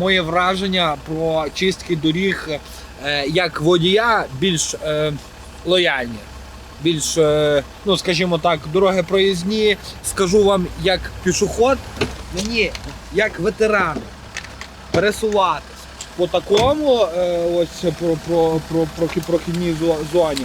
моє враження про чистки доріг е, як водія більш е, лояльні. Більш, е, ну скажімо так, дороги проїзні. Скажу вам, як пішоход, мені як ветеран пересуватись по такому ось про, про, про, про, прохідній зоні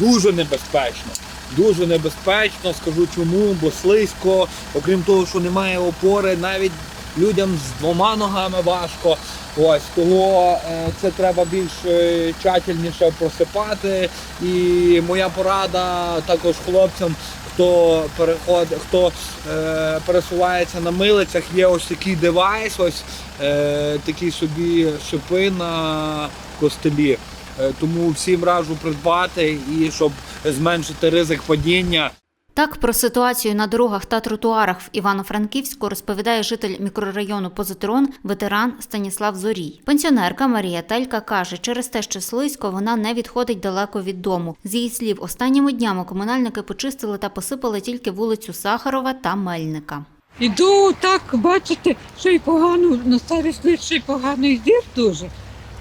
дуже небезпечно. Дуже небезпечно, скажу чому, бо слизько, окрім того, що немає опори, навіть людям з двома ногами важко. Ось того е, це треба більш е, тщательніше просипати. І моя порада також хлопцям, хто переходить, хто е, пересувається на милицях, є ось такий девайс, ось е, такі собі шипи на костелі. Е, Тому всім раджу придбати і щоб зменшити ризик падіння. Так про ситуацію на дорогах та тротуарах в Івано-Франківську розповідає житель мікрорайону Позитрон, ветеран Станіслав Зорій. Пенсіонерка Марія Телька каже, через те, що слизько, вона не відходить далеко від дому. З її слів, останніми днями комунальники почистили та посипали тільки вулицю Сахарова та Мельника. Іду так, бачите, що й погано, на старість літ погано йдеш дуже.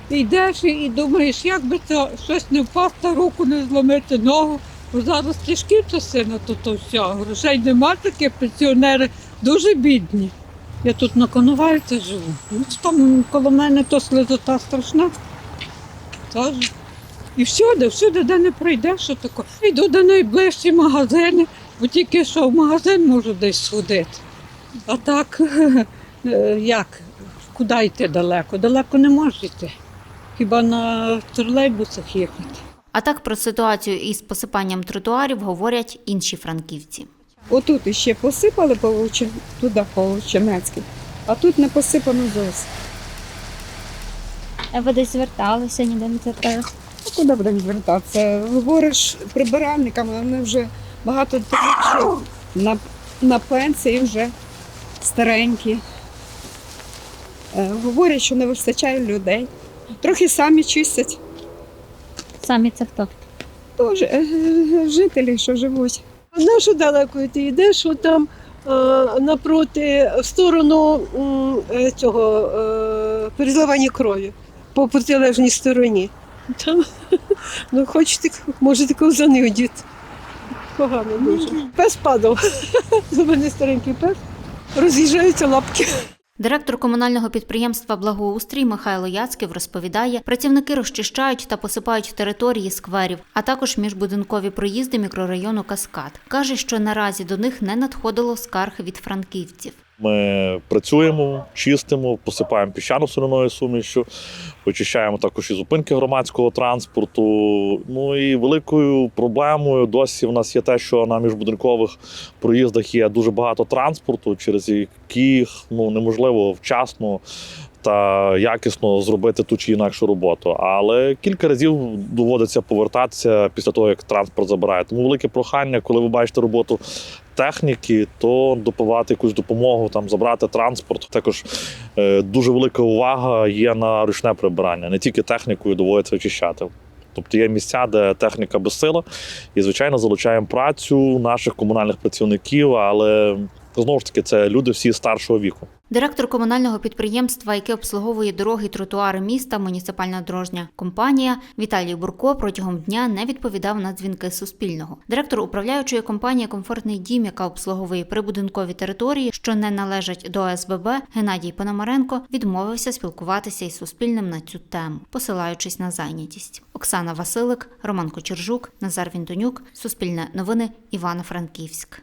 Йдеш і думаєш, як би це щось не впасти, руку не зломити, ногу. Бо зараз тяжкі часи на то, то все. Грошей нема таких, пенсіонери дуже бідні. Я тут на Коновальці живу. Ну, там коло мене то слизота страшна. Тож. І всюди, всюди, де не прийдеш, що таке. Йду до найближчі магазини, бо тільки що в магазин можу десь сходити. А так, е, як? Куди йти далеко? Далеко не можеш йти. Хіба на тролейбусах їхати. А так про ситуацію із посипанням тротуарів говорять інші франківці. Отут іще посипали туди по Вовчинецькій, а тут не посипано зовсім. А ви десь зверталися, ніде не зверталися? А куди будемо звертатися? Говориш прибиральникам, вони вже багато що на, на пенсії вже старенькі. Е, Говорять, що не вистачає людей. Трохи самі чистять. Самі це хто? Тож е, жителі, що живуть. На що далеко ти йдеш, от там е, напроти в сторону е, цього е, переливання крові по протилежній стороні. Там, ну, хочете, можете ковзани одіти. Погано дуже. Пес падав. У мене старенький пес. Роз'їжджаються лапки. Директор комунального підприємства Благоустрій Михайло Яцьків розповідає, працівники розчищають та посипають території скверів, а також міжбудинкові проїзди мікрорайону Каскад. Каже, що наразі до них не надходило скарг від франківців. Ми працюємо, чистимо, посипаємо піщано соляною сумішю, очищаємо також і зупинки громадського транспорту. Ну і великою проблемою досі в нас є те, що на міжбудинкових проїздах є дуже багато транспорту, через яких ну неможливо вчасно. Та якісно зробити ту чи інакшу роботу. Але кілька разів доводиться повертатися після того, як транспорт забирає. Тому велике прохання, коли ви бачите роботу техніки, то допивати якусь допомогу, там забрати транспорт. Також е, дуже велика увага є на ручне прибирання. Не тільки технікою доводиться очищати. Тобто є місця, де техніка безсила, і звичайно залучаємо працю наших комунальних працівників, але знову ж таки це люди всі старшого віку. Директор комунального підприємства, яке обслуговує дороги й тротуари міста, муніципальна дорожня компанія Віталій Бурко протягом дня не відповідав на дзвінки Суспільного. Директор управляючої компанії Комфортний дім, яка обслуговує прибудинкові території, що не належать до СББ, Геннадій Пономаренко відмовився спілкуватися із Суспільним на цю тему, посилаючись на зайнятість. Оксана Василик, Роман Кочержук, Назар Вінтонюк, Суспільне новини, Івано-Франківськ.